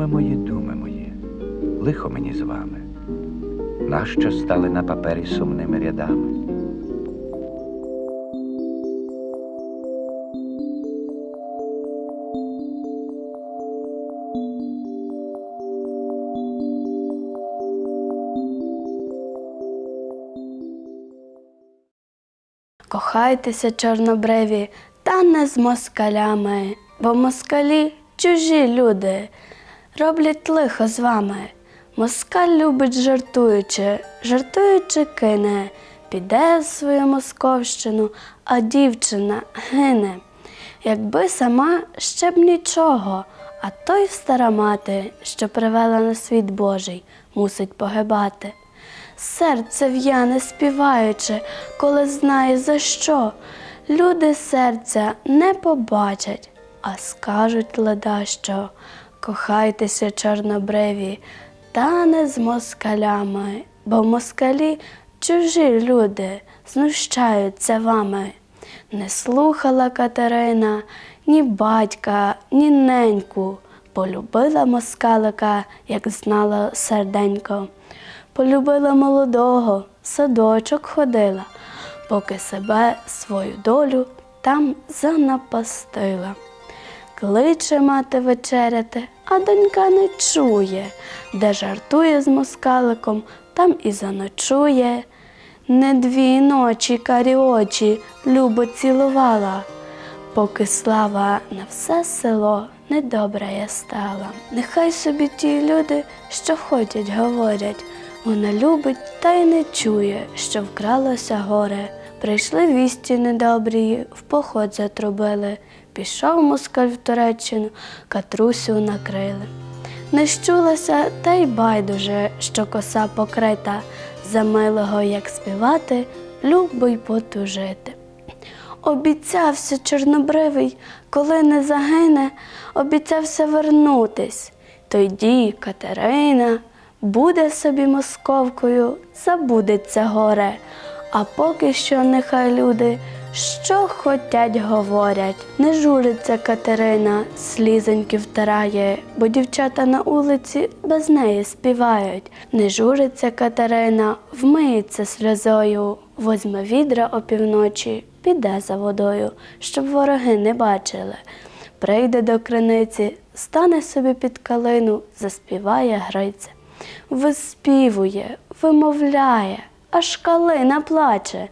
Думи мої, думи мої, лихо мені з вами, нащо стали на папері сумними рядами? Кохайтеся, чорнобреві, та не з москалями, бо москалі чужі люди, роблять лихо з вами. Москаль любить жартуючи, жартуючи кине, піде свою московщину, а дівчина гине. Якби сама ще б нічого, а той стара мати, що привела на світ Божий, мусить погибати. Серце в'яне співаючи, коли знає за що. Люди серця не побачать, а скажуть леда що. Кохайтеся, чорнобриві, та не з москалями, бо москалі чужі люди знущаються вами. Не слухала Катерина ні батька, ні неньку, полюбила москалика, як знала серденько. Полюбила молодого, садочок ходила, поки себе свою долю там занапастила. Кличе мати вечеряти, а донька не чує, де жартує з москаликом, там і заночує. Не дві ночі карі очі любо цілувала, поки слава на все село недобра я стала. Нехай собі ті люди, що ходять, говорять, вона любить та й не чує, що вкралося горе. Прийшли вісті недобрі, в поход затрубили. Пішов москаль в Туреччину, катрусю накрили. Не щулася, та й байдуже, що коса покрита, за милого, як співати, любо й потужити. Обіцявся чорнобривий, коли не загине, обіцявся вернутись. Тоді Катерина буде собі московкою, забудеться горе, а поки що нехай люди що хотять говорять. Не журиться Катерина, слізоньки втирає, бо дівчата на вулиці без неї співають. Не журиться Катерина, вмиється сльозою, возьме відра опівночі, піде за водою, щоб вороги не бачили. Прийде до криниці, стане собі під калину, заспіває Гриця. Виспівує, вимовляє, аж калина плаче.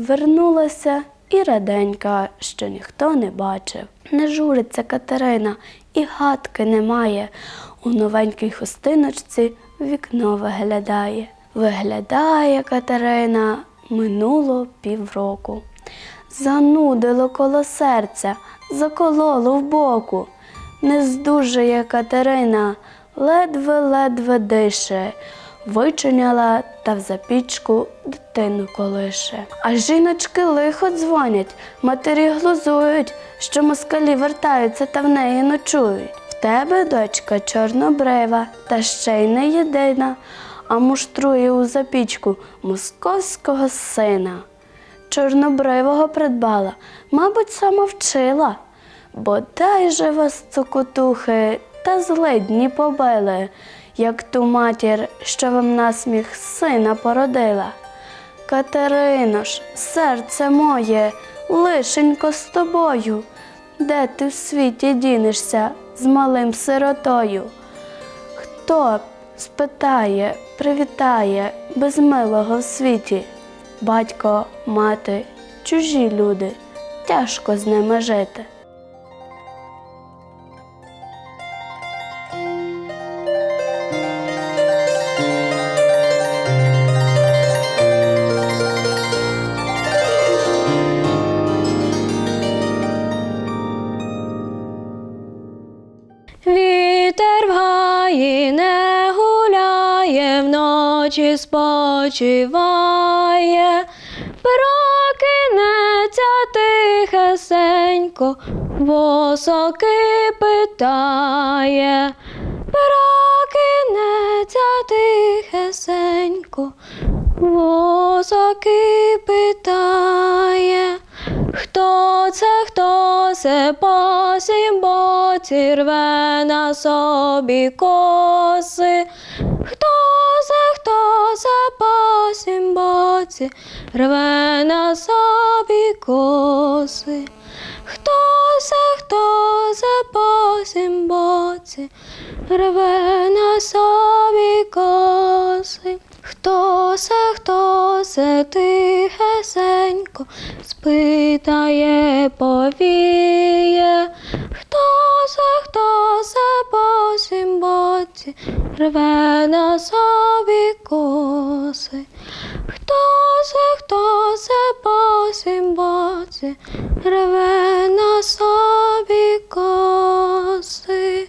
Вернулася і раденька, що ніхто не бачив. Не журиться Катерина, і гадки немає. У новенькій хустиночці вікно виглядає. Виглядає Катерина минуло півроку. Занудило коло серця, закололо в боку. Не здужує Катерина, ледве-ледве дише, вичиняла та в запічку дитину колише. А жіночки лихо дзвонять, матері глузують, що москалі вертаються та в неї ночують. В тебе, дочка, чорнобрива, та ще й не єдина, а муштрує у запічку московського сина. Чорнобривого придбала, мабуть, сама вчила. Бодай же вас, цокотухи, та злидні побили, як ту матір, що вам насміх сина породила. Катерино ж, серце моє, лишенько з тобою, де ти в світі дінешся з малим сиротою? Хто спитає, привітає без милого в світі? Батько, мати, чужі люди, тяжко з ними жити. Спочиває, прокинеться тихесенько, восоки питає, прокинеться тихесенько, восоки питає. Хто це, хто це по сім рве на собі коси. Хто боці, рве на собі коси. Хто се, хто се по сім боці, рве на собі коси. Хто се, хто се тихесенько спитає, повіє, се, хто по сім боці, рве на собі коси. Хто се, хто се по сім боці, рве на собі коси.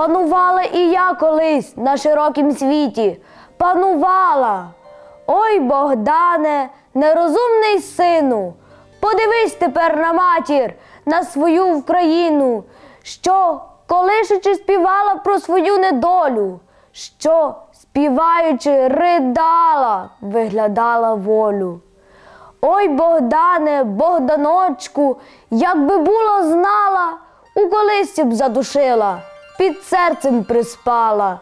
Панувала і я колись на широкім світі. Панувала. Ой, Богдане, нерозумний сину, подивись тепер на матір, на свою Україну, що, колишучи, співала про свою недолю, що, співаючи, ридала, виглядала волю. Ой, Богдане, Богданочку, якби було знала, у колисці б задушила, під серцем приспала.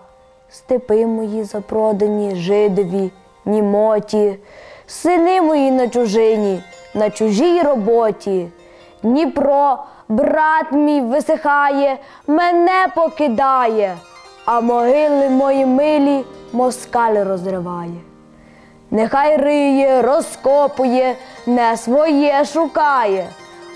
Степи мої запродані, жидові, німоті, сини мої на чужині, на чужій роботі. Дніпро, брат мій висихає, мене покидає, а могили мої милі москаль розриває. Нехай риє, розкопує, не своє шукає,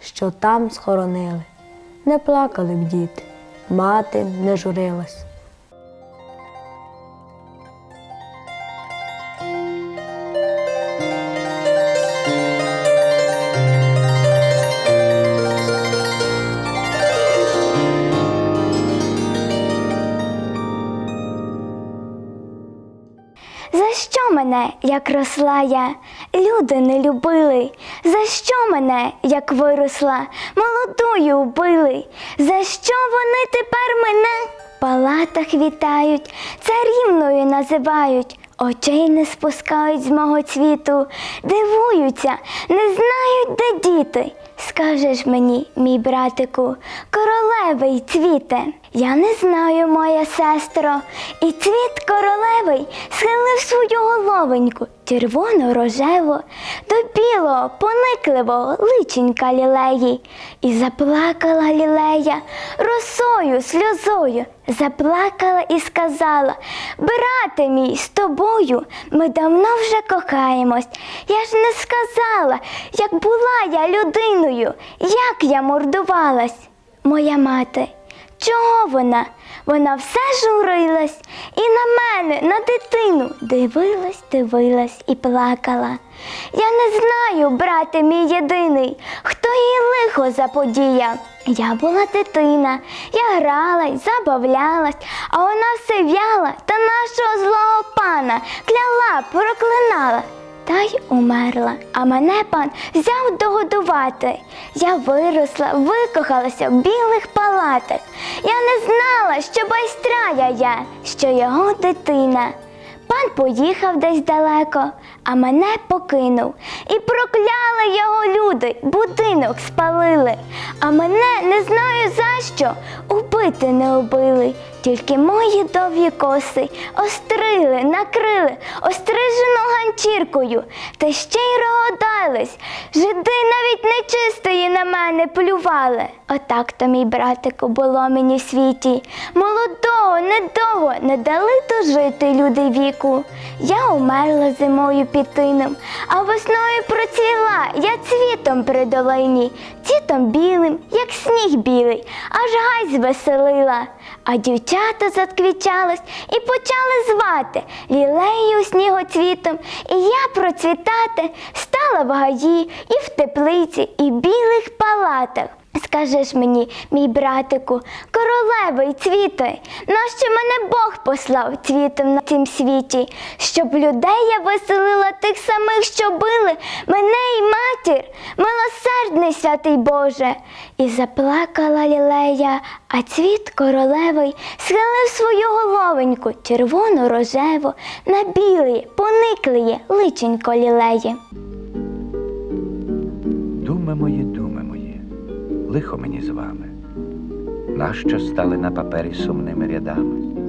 що там схоронили. Не плакали б діти, мати не журилась. За що мене, як росла я, люди не любили? За що мене, як виросла, молодою убили? За що вони тепер мене в палатах вітають, царівною називають? Очей не спускають з мого цвіту, дивуються, не знають, де діти. Скажеш мені, мій братику, королевий цвіте. Я не знаю, моя сестро, і цвіт королевий схилив свою головоньку червоно рожево, до білого, поникливого личенька лілеї. І заплакала лілея росою, сльозою, заплакала і сказала: Брате мій, з тобою ми давно вже кохаємось. Я ж не сказала, як була я людиною, як я мордувалась. Моя мати, чого вона? Вона все журилась і на мене, на дитину дивилась, дивилась і плакала. Я не знаю, брате мій єдиний, хто їй лихо заподіяв. Я була дитина, я грала й забавлялась, а вона все в'яла та нашого злого пана кляла, проклинала та й умерла. А мене пан взяв догодувати. Я виросла, викохалася в білих палатах. Я не знала, що байстрая я, що його дитина. Пан поїхав десь далеко, а мене покинув. І прокляли його люди, будинок спалили. А мене не знаю за що, убити не убили. Тільки мої довгі коси острили, накрили, острижену ганчіркою, та ще й рогодались. Жиди навіть нечистої на мене плювали. Отак то, мій братику, було мені в світі. Молодого, недовго не дали дожити люди віку. Я умерла зимою під тином, а весною процвіла я цвітом при долині, цвітом білим, як сніг білий, аж гай звеселила. А дівчата затквічались і почали звати лілею снігоцвітом. І я процвітати стала в гаї, і в теплиці, і в білих палатах. Скажи ж мені, мій братику, королевий цвіте, нащо мене Бог послав цвітом на цім світі, щоб людей я веселила тих самих, що били мене і матір, милосердний святий Боже. І заплакала лілея, а цвіт королевий схилив свою головеньку червону рожеву на білий, поникліє личенько лілеї. Думи мої, лихо мені з вами. Нащо стали на папері сумними рядами?